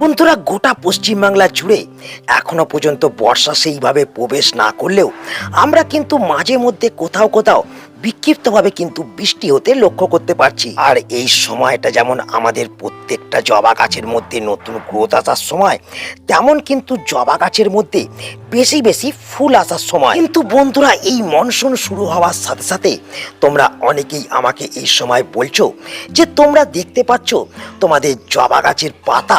বন্ধুরা, গোটা পশ্চিমবাংলা জুড়ে এখনও পর্যন্ত বর্ষা সেইভাবে প্রবেশ না করলেও আমরা কিন্তু মাঝে মধ্যে কোথাও কোথাও বিক্ষিপ্তভাবে কিন্তু বৃষ্টি হতে লক্ষ্য করতে পারছি। আর এই সময়টা যেমন আমাদের প্রত্যেকটা জবা গাছের মধ্যে নতুন গ্রোথ আসার সময়, তেমন কিন্তু জবা গাছের মধ্যে বেশি বেশি ফুল আসার সময়। কিন্তু বন্ধুরা, এই মনসুন শুরু হওয়ার সাথে সাথে তোমরা অনেকেই আমাকে এই সময় বলছো যে তোমরা দেখতে পাচ্ছ তোমাদের জবা গাছের পাতা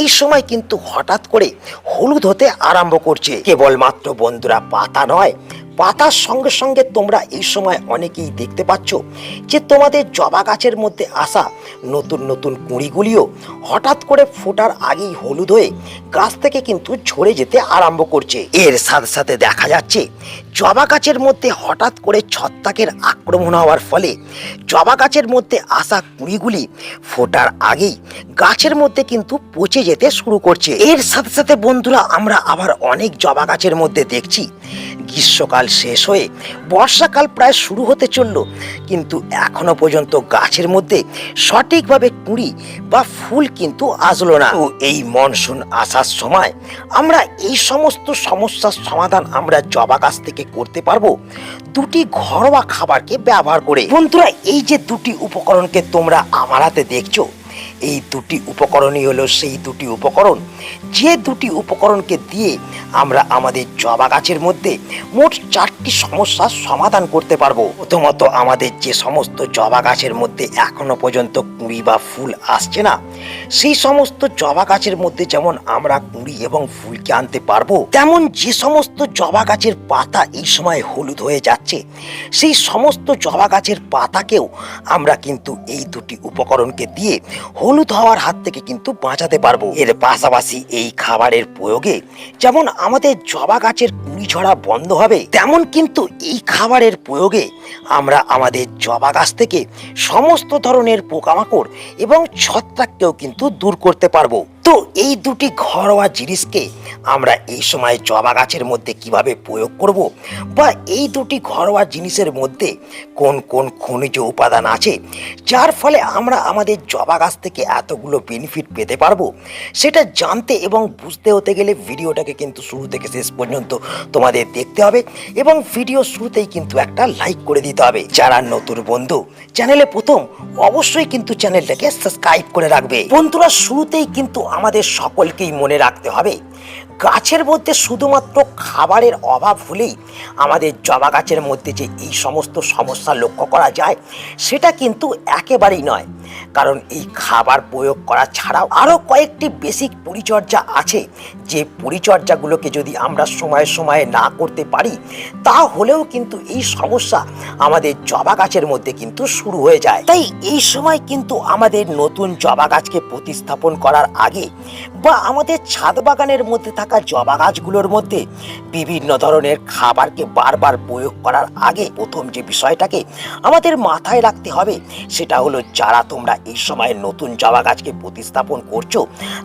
এই সময় কিন্তু হঠাৎ করে হলুদ হতে আরম্ভ করছে। কেবলমাত্র বন্ধুরা, পাতা নয় পাতার সঙ্গে সঙ্গে তোমরা এই সময় অনেকেই দেখতে পাচ্ছ যে তোমাদের জবা গাছের মধ্যে আসা নতুন নতুন কুঁড়িগুলিও হঠাৎ করে ফোটার আগেই হলুদ হয়ে গাছ থেকে কিন্তু ঝরে যেতে আরম্ভ করছে। এর সাথে সাথে দেখা যাচ্ছে জবা গাছের মধ্যে হঠাৎ করে ছত্রাকের আক্রমণ হওয়ার ফলে জবা গাছের মধ্যে আসা কুঁড়িগুলি ফোটার আগেই গাছের মধ্যে কিন্তু পচে যেতে শুরু করছে। এর সাথে সাথে বন্ধুরা, আমরা আবার অনেক জবা গাছের মধ্যে দেখছি। গ্রীষ্মকাল শেষ হয়ে বর্ষাকাল প্রায় শুরু হতে চলল, কিন্তু এখনও পর্যন্ত গাছের মধ্যে সঠিকভাবে কুঁড়ি বা ফুল কিন্তু আসলো না। তো এই মনসুন আসার সময় আমরা এই সমস্ত সমস্যার সমাধান আমরা জবা গাছ থেকে করতে পারব? দুটি ঘরোয়া খাবারকে ব্যবহার করে। বন্ধুরা, এই যে দুটি উপকরণকে তোমরা আমার হাতে দেখছ, এই দুটি উপকরণই হলো সেই দুটি উপকরণ। যে দুটি উপকরণকে দিয়ে আমরা আমাদের জবা গাছের মধ্যে মোট চারটি সমস্যার সমাধান করতে পারব। প্রথমত আমাদের যে সমস্ত জবা গাছের মধ্যে এখনও পর্যন্ত কুঁড়ি বা ফুল আসছে না, সেই সমস্ত জবা গাছের মধ্যে যেমন আমরা কুঁড়ি এবং ফুলকে আনতে পারব, তেমন যে সমস্ত জবা গাছের পাতা এই সময় হলুদ হয়ে যাচ্ছে, সেই সমস্ত জবা গাছের পাতাকেও আমরা কিন্তু এই দুটি উপকরণকে দিয়ে হলুদ হওয়ার হাত থেকে কিন্তু বাঁচাতে পারব। এর পাশাপাশি এই খাবারের প্রয়োগে যেমন আমাদের জবা গাছের কুড়ি ঝরা বন্ধ হবে, তেমন কিন্তু এই খাবারের প্রয়োগে আমরা আমাদের জবা গাছ থেকে সমস্ত ধরনের পোকামাকড় এবং ছত্রাককেও কিন্তু দূর করতে পারব। তো এই দুটি ঘরোয়া জিনিসকে আমরা এই সময় জবা গাছের মধ্যে কীভাবে প্রয়োগ করব বা এই দুটি ঘরোয়া জিনিসের মধ্যে কোন কোন খনিজ উপাদান আছে, যার ফলে আমরা আমাদের জবা গাছ থেকে এতগুলো বেনিফিট পেতে পারব, সেটা জানতে এবং বুঝতে হতে গেলে ভিডিওটাকে কিন্তু শুরু থেকে শেষ পর্যন্ত তোমাদের দেখতে হবে এবং ভিডিও শুরুতেই কিন্তু একটা লাইক করে দিতে হবে। যারা নতুন বন্ধু, চ্যানেলে প্রথম, অবশ্যই কিন্তু চ্যানেলটাকে সাবস্ক্রাইব করে রাখবে। বন্ধুরা, শুরুতেই কিন্তু আমাদের সকলকেই মনে রাখতে হবে, গাছের মধ্যে শুধুমাত্র খাবারের অভাব হলেই আমাদের জবা গাছের মধ্যে যে এই সমস্ত সমস্যা লক্ষ্য করা যায়, সেটা কিন্তু একেবারেই নয়। কারণ এই খাবার প্রয়োগ করা ছাড়াও আরও কয়েকটি বেসিক পরিচর্যা আছে। যে পরিচর্যাগুলোকে যদি আমরা সময়ে সময়ে না করতে পারি তা হলেও কিন্তু এই সমস্যা আমাদের জবা গাছের মধ্যে কিন্তু শুরু হয়ে যায়। তাই এই সময় কিন্তু আমাদের নতুন জবা গাছকে প্রতিস্থাপন করার আগে বা আমাদের ছাদ বাগানের মধ্যে থাকা জবা গাছগুলোর মধ্যে বিভিন্ন ধরনের খাবারকে বারবার প্রয়োগ করার আগে প্রথম যে বিষয়টাকে আমাদের মাথায় রাখতে হবে, সেটা হলো যারা তোমরা এই সময় নতুন জবা গাছকে প্রতিস্থাপন করছ,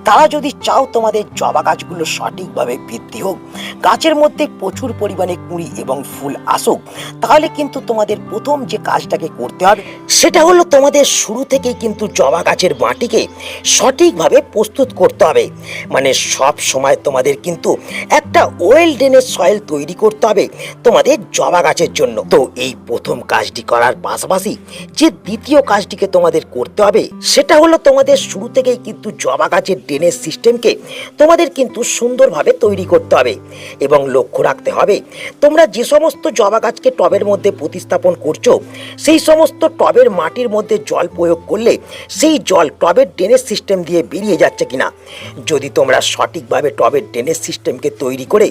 তারা যদি চাও তোমাদের জবা গাছগুলো সঠিকভাবে বৃদ্ধি হোক, গাছের মধ্যে প্রচুর পরিমাণে কুঁড়ি এবং ফুল আসুক, তাহলে কিন্তু তোমাদের প্রথম যে কাজটাকে করতে হবে, সেটা হলো তোমাদের শুরু থেকেই কিন্তু জবা গাছের মাটিকে সঠিকভাবে প্রস্তুত করতে হবে। মানে সব সময় তোমাদের কিন্তু একটা ওয়েল ড্রেনের সয়েল তৈরি করতে হবে তোমাদের জবা গাছের জন্য। তো এই প্রথম কাজটি করার পাশাপাশি যে দ্বিতীয় কাজটিকে তোমাদের করতে হবে। সেটা হলো তোমাদের শুরু থেকেই কিন্তু জবা গাছের ড্রেনেজ সিস্টেমকে তোমাদের কিন্তু সুন্দরভাবে তৈরি করতে হবে এবং লক্ষ্য রাখতে হবে। তোমরা যে সমস্ত জবা গাছকে টবের মধ্যে প্রতিস্থাপন করছ, সেই সমস্ত টবের মাটির মধ্যে জল প্রয়োগ করলে সেই জল টবের ড্রেনেজ সিস্টেম দিয়ে বেরিয়ে যাচ্ছে কিনা। যদি তোমরা সঠিকভাবে টবের ড্রেনেজ সিস্টেমকে তৈরি করে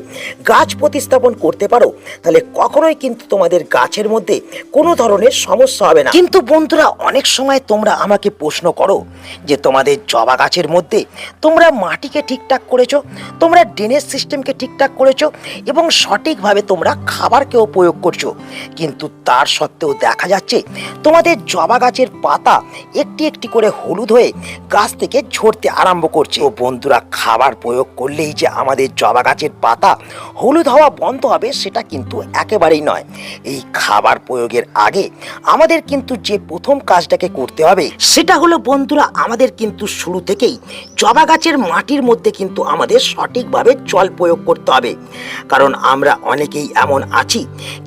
গাছ প্রতিস্থাপন করতে পারো, তাহলে কখনোই কিন্তু তোমাদের গাছের মধ্যে কোনো ধরনের সমস্যা হবে না। কিন্তু বন্ধুরা, অনেক সময় তোমরা আমাকে প্রশ্ন করো যে তোমাদের জবা গাছের মধ্যে তোমরা মাটিকে ঠিকঠাক করেছ, তোমরা ড্রেনেজ সিস্টেমকে ঠিকঠাক করেছ এবং সঠিকভাবে তোমরা খাবারকেও প্রয়োগ করছ। কিন্তু তার সত্ত্বেও দেখা যাচ্ছে তোমাদের জবা গাছের পাতা একটি একটি করে হলুদ হয়ে গাছ থেকে ঝরতে আরম্ভ করছে। ও বন্ধুরা, খাবার প্রয়োগ করলেই যে আমাদের জবা গাছের পাতা হলুদ হওয়া বন্ধ হবে সেটা কিন্তু একেবারেই নয়। এই খাবার প্রয়োগের আগে আমাদের কিন্তু যে প্রথম কাজটাকে করতে হবে সেটা হলো বন্ধুরা আমাদের কিন্তু শুরু থেকেই জবা গাছের মাটির মধ্যে কিন্তু আমাদের সঠিকভাবে জল প্রয়োগ করতে হবে। কারণ আমরা অনেকেই এমন আছি,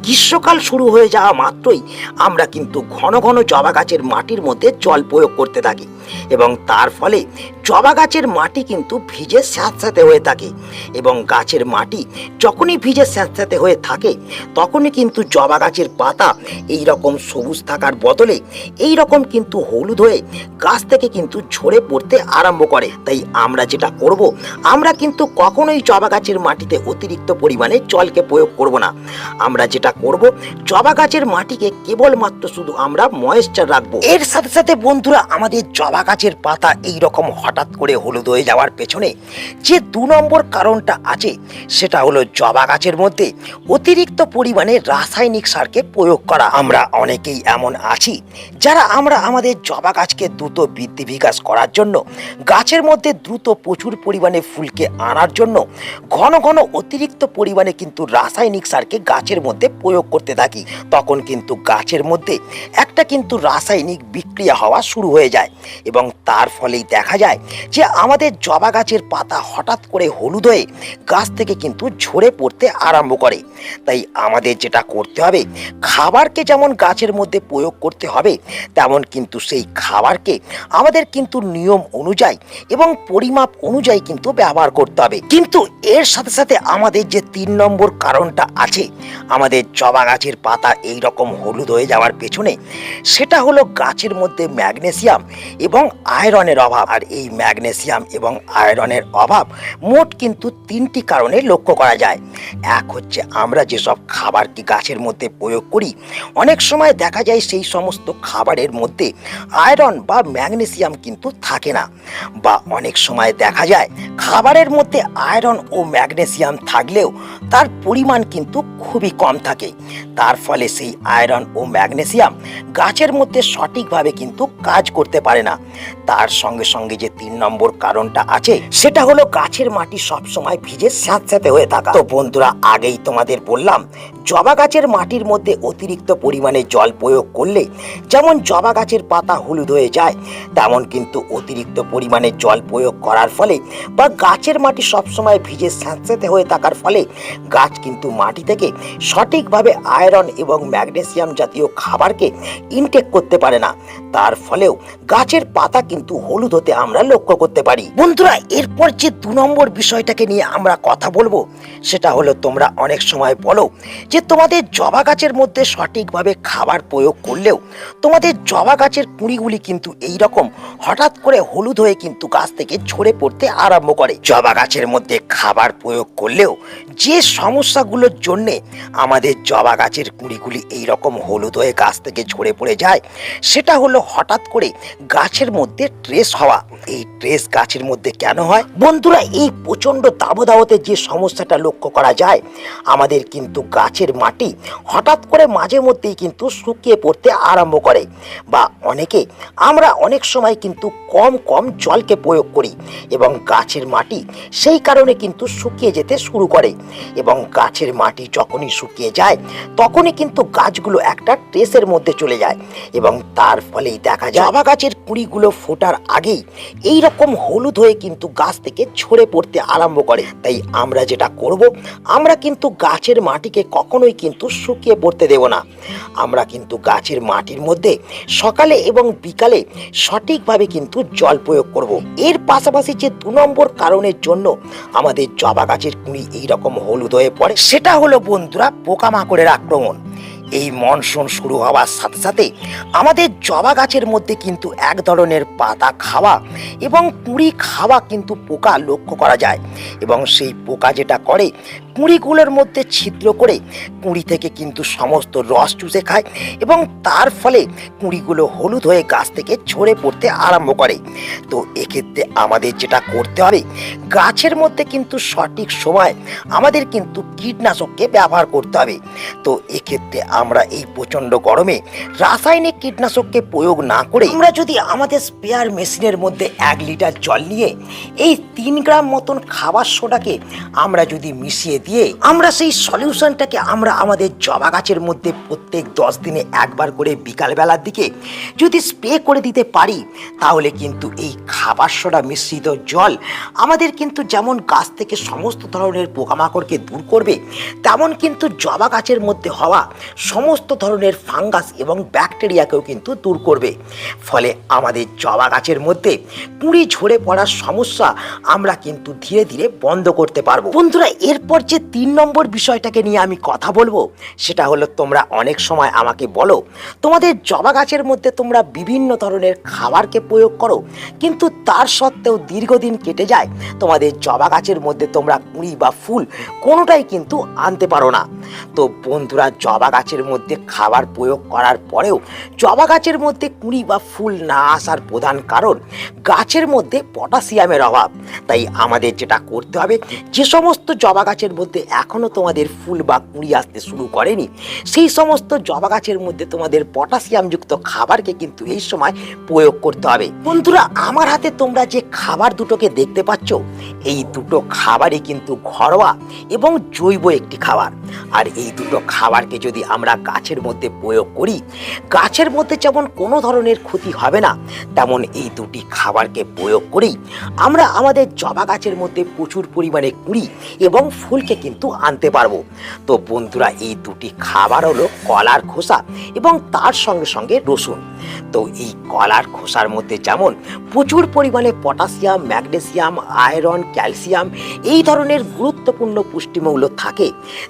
গ্রীষ্মকাল শুরু হয়ে যাওয়া মাত্রই আমরা কিন্তু ঘন ঘন জবা গাছের মাটির মধ্যে জল প্রয়োগ করতে থাকি এবং তার ফলে জবা গাছের মাটি কিন্তু ভিজে স্যাঁতস্যাঁতে হয়ে থাকে এবং গাছের মাটি যখনই ভিজে স্যাঁতস্যাঁতে হয়ে থাকে তখনই কিন্তু জবা গাছের পাতা এই রকম সবুজ থাকার বদলে এই রকম কিন্তু হলুদ হয়ে গাছ থেকে কিন্তু ঝরে পড়তে আরম্ভ করে। তাই আমরা যেটা করব, আমরা কিন্তু কখনোই জবা গাছের মাটিতে অতিরিক্ত পরিমাণে জলকে প্রয়োগ করব না। আমরা যেটা করব জবা গাছের মাটিকে কেবলমাত্র শুধু আমরা ময়েশ্চার রাখব। এর সাথে সাথে বন্ধুরা, আমাদের জবা গাছের পাতা এই রকম হঠাৎ করে হলুদ হয়ে যাওয়ার পেছনে যে দু নম্বর কারণটা আছে, সেটা হলো জবা গাছের মধ্যে অতিরিক্ত পরিমাণে রাসায়নিক সারকে প্রয়োগ করা। আমরা অনেকেই এমন আছি, যারা আমরা আমাদের জবা গাছকে দ্রুত বৃদ্ধি বিকাশ করার জন্য, গাছের মধ্যে দ্রুত প্রচুর পরিমাণে ফুলকে আনার জন্য, ঘন ঘন অতিরিক্ত পরিমাণে কিন্তু রাসায়নিক সারকে গাছের মধ্যে প্রয়োগ করতে থাকি। তখন কিন্তু গাছের মধ্যে একটা কিন্তু রাসায়নিক বিক্রিয়া হওয়া শুরু হয়ে যায় এবং তার ফলেই দেখা যায় যে আমাদের জবা গাছের পাতা হঠাৎ করে হলুদ হয়ে গাছ থেকে কিন্তু ঝরে পড়তে আরম্ভ করে। তাই আমাদের যেটা করতে হবে, খাবারকে যেমন গাছের মধ্যে প্রয়োগ করতে হবে, তেমন কিন্তু সেই খাবারকে আমাদের কিন্তু নিয়ম অনুযায়ী এবং পরিমাপ অনুযায়ী কিন্তু ব্যবহার করতে হবে। কিন্তু এর সাথে সাথে আমাদের যে তিন নম্বর কারণটা আছে, আমাদের জবা গাছের পাতা এই রকম হলুদ হয়ে যাওয়ার পেছনে, সেটা হলো গাছের মধ্যে ম্যাগনেসিয়াম এবং আয়রনের অভাব। আর এই ম্যাগনেসিয়াম এবং আয়রনের অভাব মোট কিন্তু তিনটি কারণে লক্ষ্য করা যায়। এক হচ্ছে আমরা যেসব খাবার কি গাছের মধ্যে প্রয়োগ করি, অনেক সময় দেখা যায় সেই সমস্ত খাবারের মধ্যে আয়রন বা ম্যাগনেসিয়াম কিন্তু থাকে না বা অনেক সময় দেখা যায় খাবারের মধ্যে আয়রন ও ম্যাগনেসিয়াম থাকলেও তার পরিমাণ কিন্তু খুবই কম থাকে। তার ফলে সেই আয়রন ও ম্যাগনেসিয়াম গাছের মধ্যে সঠিকভাবে কিন্তু কাজ করতে পারে না। তার সঙ্গে সঙ্গে যে তিন নম্বর কারণটা আছে, সেটা হলো গাছের মাটি সবসময় ভিজে স্যাঁতস্যাঁতে হয়ে থাকা। তো বন্ধুরা, আগেই তোমাদের বললাম, জবা গাছের মাটির মধ্যে অতিরিক্ত পরিমাণে জল প্রয়োগ করলে যেমন জবা গাছের পাতা হলুদ হয়ে যায়, তেমন কিন্তু অতিরিক্ত পরিমাণে জল প্রয়োগ করার ফলে বা গাছের মাটি সবসময় ভিজে স্যাঁতস্যাঁতে হয়ে থাকার ফলে গাছ কিন্তু মাটি থেকে সঠিকভাবে আয়রন এবং ম্যাগনেসিয়াম জাতীয় খাবারকে ইনটেক করতে পারে না। তার ফলেও গাছের পাতা কিন্তু হলুদ হতে আমরা লক্ষ্য করতে পারি। বন্ধুরা, এরপর যে দু নম্বর বিষয়টাকে নিয়ে আমরা কথা বলব, সেটা হলো তোমরা অনেক সময় বলো যে তোমাদের জবা গাছের মধ্যে সঠিকভাবে খাবার প্রয়োগ করলেও তোমাদের জবা গাছের কুঁড়িগুলি কিন্তু এই রকম হঠাৎ করে হলুদ হয়ে কিন্তু গাছ থেকে ঝরে পড়তে আরম্ভ করে। জবা গাছের মধ্যে খাবার প্রয়োগ করলেও যে সমস্যাগুলোর জন্যে আমাদের জবা গাছের কুঁড়িগুলি এই রকম হলুদ হয়ে গাছ থেকে ঝরে পড়ে যায়, সেটা হলো হঠাৎ করে গাছের মধ্যে ট্রেস হওয়া, এই ট্রেস গাছের মধ্যে কেন হয়? বন্ধুরা, এই প্রচণ্ড দাবদাহতে যে সমস্যাটা লক্ষ্য করা যায়, আমাদের কিন্তু গাছের মাটি হঠাৎ করে মাঝে মধ্যেই কিন্তু শুকিয়ে পড়তে আরম্ভ করে। বা অনেকে, আমরা অনেক সময় কিন্তু কম কম জলকে প্রয়োগ করি এবং গাছের মাটি সেই কারণে কিন্তু শুকিয়ে যেতে শুরু করে। এবং গাছের মাটি যখনই শুকিয়ে যায়, তখনই কিন্তু গাছগুলো একটা ট্রেসের মধ্যে চলে যায় এবং তার ফলেই দেখা যায়। জবা গাছের কুড়িগুলো ফোটার আগেই এই রকম হলুদ হয়ে কিন্তু গাছ থেকে ঝরে পড়তে আরম্ভ করে। তাই আমরা যেটা করব, আমরা কিন্তু গাছের মাটিকে কখনোই কিন্তু শুকিয়ে পড়তে দেব না। আমরা কিন্তু গাছের মাটির মধ্যে সকালে এবং বিকালে সঠিকভাবে কিন্তু জল প্রয়োগ করব। এর পাশাপাশি যে দু নম্বর কারণের জন্য আমাদের জবা গাছের কুঁড়ি এইরকম হলুদ হয়ে পড়ে, সেটা হলো বন্ধুরা পোকামাকড়ের আক্রমণ। এই মনসুন শুরু হওয়ার সাথে সাথে আমাদের জবা গাছের মধ্যে কিন্তু এক ধরনের পাতা খাওয়া এবং কুঁড়ি খাওয়া কিন্তু পোকা লক্ষ্য করা যায়। এবং সেই পোকা যেটা করে কুঁড়িগুলোর মধ্যে ছিদ্র করে কুঁড়ি থেকে কিন্তু সমস্ত রস চুষে খায় এবং তার ফলে কুঁড়িগুলো হলুদ হয়ে গাছ থেকে ঝরে পড়তে আরম্ভ করে। তো এক্ষেত্রে আমাদের যেটা করতে হবে, গাছের মধ্যে কিন্তু সঠিক সময় আমাদের কিন্তু কীটনাশককে ব্যবহার করতে হবে। তো এক্ষেত্রে আমরা এই প্রচণ্ড গরমে রাসায়নিক কীটনাশককে প্রয়োগ না করে আমরা যদি আমাদের স্পেয়ার মেশিনের মধ্যে এক লিটার জল নিয়ে এই তিন গ্রাম মতন খাবার সোডাকে আমরা যদি মিশিয়ে দিয়ে আমরা সেই সলিউশনটাকে আমরা আমাদের জবা গাছের মধ্যে প্রত্যেক দশ দিনে একবার করে বিকালবেলার দিকে যদি স্প্রে করে দিতে পারি, তাহলে কিন্তু এই খাবার সোডা মিশ্রিত জল আমাদের কিন্তু যেমন গাছ থেকে সমস্ত ধরনের পোকামাকড়কে দূর করবে, তেমন কিন্তু জবা গাছের মধ্যে হওয়া সমস্ত ধরনের ফাঙ্গাস এবং ব্যাকটেরিয়াকেও কিন্তু দূর করবে। ফলে আমাদের জবা গাছের মধ্যে কুঁড়ি ঝরে পড়ার সমস্যা আমরা কিন্তু ধীরে ধীরে বন্ধ করতে পারব। বন্ধুরা, এরপর যে তিন নম্বর বিষয়টাকে নিয়ে আমি কথা বলব, সেটা হলো তোমরা অনেক সময় আমাকে বলো, তোমাদের জবা গাছের মধ্যে তোমরা বিভিন্ন ধরনের খাবারকে প্রয়োগ করো, কিন্তু তার সত্ত্বেও দীর্ঘদিন কেটে যায়, তোমাদের জবা গাছের মধ্যে তোমরা কুঁড়ি বা ফুল কোনোটাই কিন্তু আনতে পারো না। তো বন্ধুরা, জবা গাছের মধ্যে খাবার প্রয়োগ করার পরেও জবা গাছের মধ্যে কুঁড়ি বা ফুল না আসার প্রধান কারণ গাছের মধ্যে পটাশিয়ামের অভাব। তাই আমাদের যেটা করতে হবে, যে সমস্ত জবা গাছের মধ্যে এখনও তোমাদের ফুল বা কুঁড়ি আসতে শুরু করেনি, সেই সমস্ত জবা গাছের মধ্যে তোমাদের পটাশিয়ামযুক্ত খাবারকে কিন্তু এই সময় প্রয়োগ করতে হবে। বন্ধুরা, আমার হাতে তোমরা যে খাবার দুটোকে দেখতে পাচ্ছ, এই দুটো খাবারই কিন্তু ঘরোয়া এবং জৈব একটি খাবার। আর এই দুটো খাবারকে যদি আমরা গাছের মধ্যে প্রয়োগ করি, গাছের মধ্যে যেমন কোনো ধরনের ক্ষতি হবে না, তেমন এই দুটি খাবারকে প্রয়োগ করেই আমরা আমাদের জবা গাছের মধ্যে প্রচুর পরিমাণে কুড়ি এবং ফুলকে কিন্তু আনতে পারব। তো বন্ধুরা, এই দুটি খাবার হলো কলার খোসা এবং তার সঙ্গে সঙ্গে রসুন। তো এই কলার খোসার মধ্যে যেমন প্রচুর পরিমাণে পটাশিয়াম, ম্যাগনেসিয়াম, আয়রন, ক্যালসিয়াম এই ধরনের গুরুত্বপূর্ণ পুষ্টিমৌল থাকে,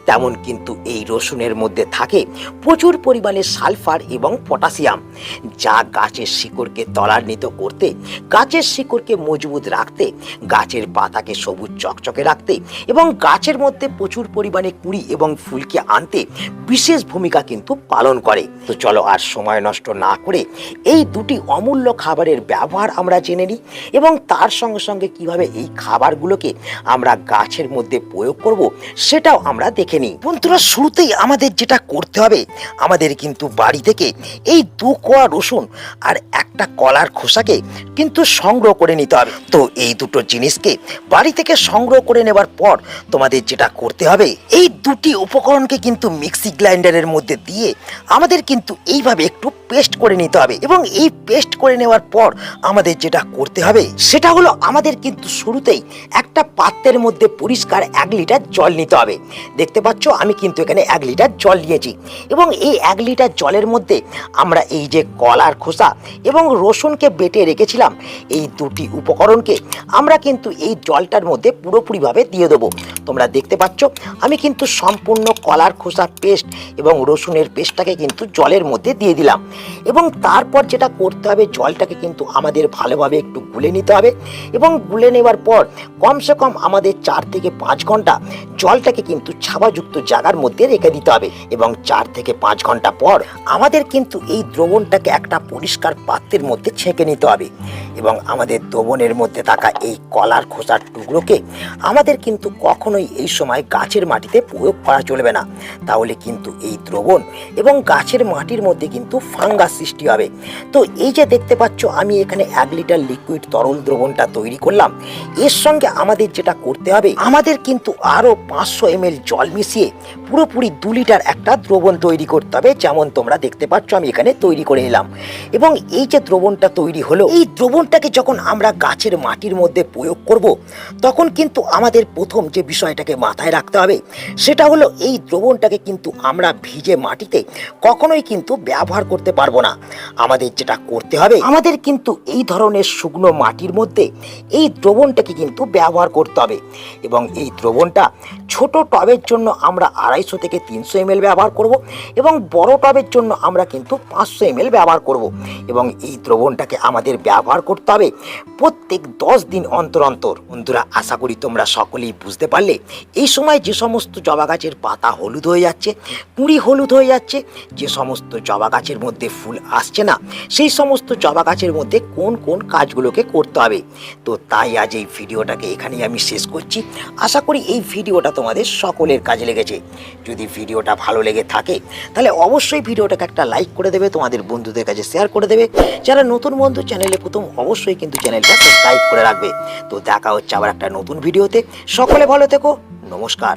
তেমন কিন্তু এই রসুনের মধ্যে থাকে প্রচুর পরিমাণে সালফার এবং পটাশিয়াম, যা গাছের শিকড়কে তলান্বিত করতে, গাছের শিকড়কে মজবুত রাখতে, গাছের পাতাকে সবুজ চকচকে রাখতে এবং গাছের মধ্যে প্রচুর পরিমাণে কুড়ি এবং ফুলকে আনতে বিশেষ ভূমিকা কিন্তু পালন করে। তো চলো আর সময় নষ্ট না করে এই দুটি অমূল্য খাবারের ব্যবহার আমরা জেনে নিই এবং তার সঙ্গে সঙ্গে কীভাবে এই খাবারগুলোকে আমরা গাছের মধ্যে প্রয়োগ করব সেটাও আমরা দেখে নিই। বন্ধুরা, শুরুতেই আমাদের যেটা করতে হবে। আমাদের কিন্তু বাড়ি থেকে এই দু কোয়া রসুন আর একটা কলার খোসাকে কিন্তু সংগ্রহ করে নিতে হবে। তো এই দুটো জিনিসকে বাড়ি থেকে সংগ্রহ করে নেবার পর তোমাদের যেটা করতে হবে, এই দুটি উপকরণকে কিন্তু মিক্সি গ্রাইন্ডারের মধ্যে দিয়ে আমাদের কিন্তু এইভাবে একটু পেস্ট করে নিতে হবে এবং এই পেস্ট করে নেওয়ার পর আমাদের যেটা করতে হবে, সেটা হলো আমাদের কিন্তু শুরুতেই একটা পাত্রের মধ্যে পরিষ্কার এক লিটার জল নিতে হবে। দেখতে পাচ্ছ আমি কিন্তু এখানে এক লিটার জল নিয়েছি। এবং এই এক লিটার জলের মধ্যে আমরা এই যে কলার খোসা এবং রসুনকে বেটে রেখেছিলাম, এই দুটি উপকরণকে আমরা কিন্তু এই জলটার মধ্যে পুরোপুরিভাবে দিয়ে দেবো। তোমরা দেখতে পাচ্ছ, আমি কিন্তু সম্পূর্ণ কলার খোসা পেস্ট এবং রসুনের পেস্টটাকে কিন্তু জলের মধ্যে দিয়ে দিলাম। এবং তারপর যেটা করতে হবে, জলটাকে কিন্তু আমাদের ভালোভাবে একটু গুলে নিতে হবে এবং গুলে নেওয়ার পর কমসে কম আমাদের চার থেকে পাঁচ ঘণ্টা জলটাকে কিন্তু ছাবাযুক্ত জায়গার মধ্যে রেখে দিতে হবে এবং চার থেকে পাঁচ ঘণ্টা পর আমাদের কিন্তু এই দ্রবণটাকে একটা পরিষ্কার পাত্রের মধ্যে ছেঁকে নিতে হবে। এবং আমাদের দ্রবণের মধ্যে থাকা এই কলার খোসার টুকরোকে আমাদের কিন্তু কখনোই এই সময় গাছের মাটিতে প্রয়োগ করা চলবে না। তাহলে কিন্তু এই দ্রবণ এবং গাছের মাটির মধ্যে কিন্তু ফাঙ্গাস সৃষ্টি হবে। তো এই যে দেখতে পাচ্ছ, আমি এখানে এক লিটার লিকুইড তরল দ্রবণটা তৈরি করলাম। এর সঙ্গে আমাদের যেটা করতে হবে, আমাদের কিন্তু আরও পাঁচশো এম জল মিশিয়ে পুরোপুরি দু লিটার একটা দ্রবণ তৈরি করতে হবে, যেমন তোমরা দেখতে পাচ্ছ, আমি এখানে তৈরি করে নিলাম। এবং এই যে দ্রবণটা তৈরি হলো, এই দ্রবণটাকে যখন আমরা গাছের মাটির মধ্যে প্রয়োগ করব, তখন কিন্তু আমাদের প্রথম যে বিষয়টাকে মাথায় রাখতে হবে, সেটা হলো এই দ্রবণটাকে কিন্তু আমরা ভিজে মাটিতে কখনোই কিন্তু ব্যবহার করতে পারব না। আমাদের যেটা করতে হবে, আমাদের কিন্তু এই ধরনের শুকনো মাটির মধ্যে এই দ্রবণটাকে কিন্তু ব্যবহার করতে হবে। এবং এই দ্রবণটা ছোট টবের জন্য আমরা আড়াইশো থেকে তিনশো এম ব্যবহার করব এবং বড় টবের জন্য আমরা কিন্তু পাঁচশো এম ব্যবহার করব এবং এই দ্রবণটাকে আমাদের ব্যবহার করতে হবে প্রত্যেক দশ দিন অন্তর অন্তর। বন্ধুরা, আশা করি তোমরা সকলেই বুঝতে পারলে। এই সময় যে সমস্ত জবা গাছের পাতা হলুদ হয়ে যাচ্ছে কুঁড়ি হলুদ হয়ে যাচ্ছে, যে সমস্ত জবা গাছের মধ্যে ফুল আসছে না, সেই সমস্ত জবা গাছের মধ্যে কোন কোন কাজগুলোকে করতে হবে। তো তাই আজ এই ভিডিওটাকে এখানেই আমি শেষ করছি। আশা করি এই ভিডিওটা তোমাদের সকলের কাজে লেগেছে। যদি ভিডিওটা ভালো লেগে থাকে। তাহলে অবশ্যই ভিডিওটাকে একটা লাইক করে দেবে, তোমাদের বন্ধুদের কাছে শেয়ার করে দেবে। যারা নতুন বন্ধু চ্যানেলে প্রথম, অবশ্যই কিন্তু চ্যানেলটা সাবস্ক্রাইব করে রাখবে। তো দেখা হচ্ছে আবার একটা নতুন ভিডিওতে। সকলে ভালো থেকো, নমস্কার।